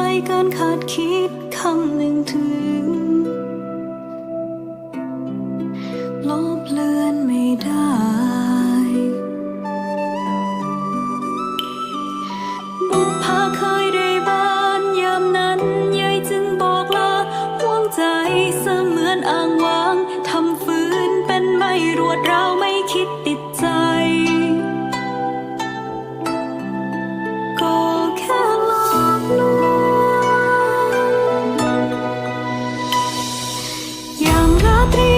ไกลกินคาดคิดคำหนึ่งถึง ลบเลือนไม่ได้ บุพาเคยได้บ้านยามนั้นยายจึงบอกลาห่วงใจเสมือนอ่างวาง ทำฟื้นเป็นไม่รวดเราไม่คิดติดใจ three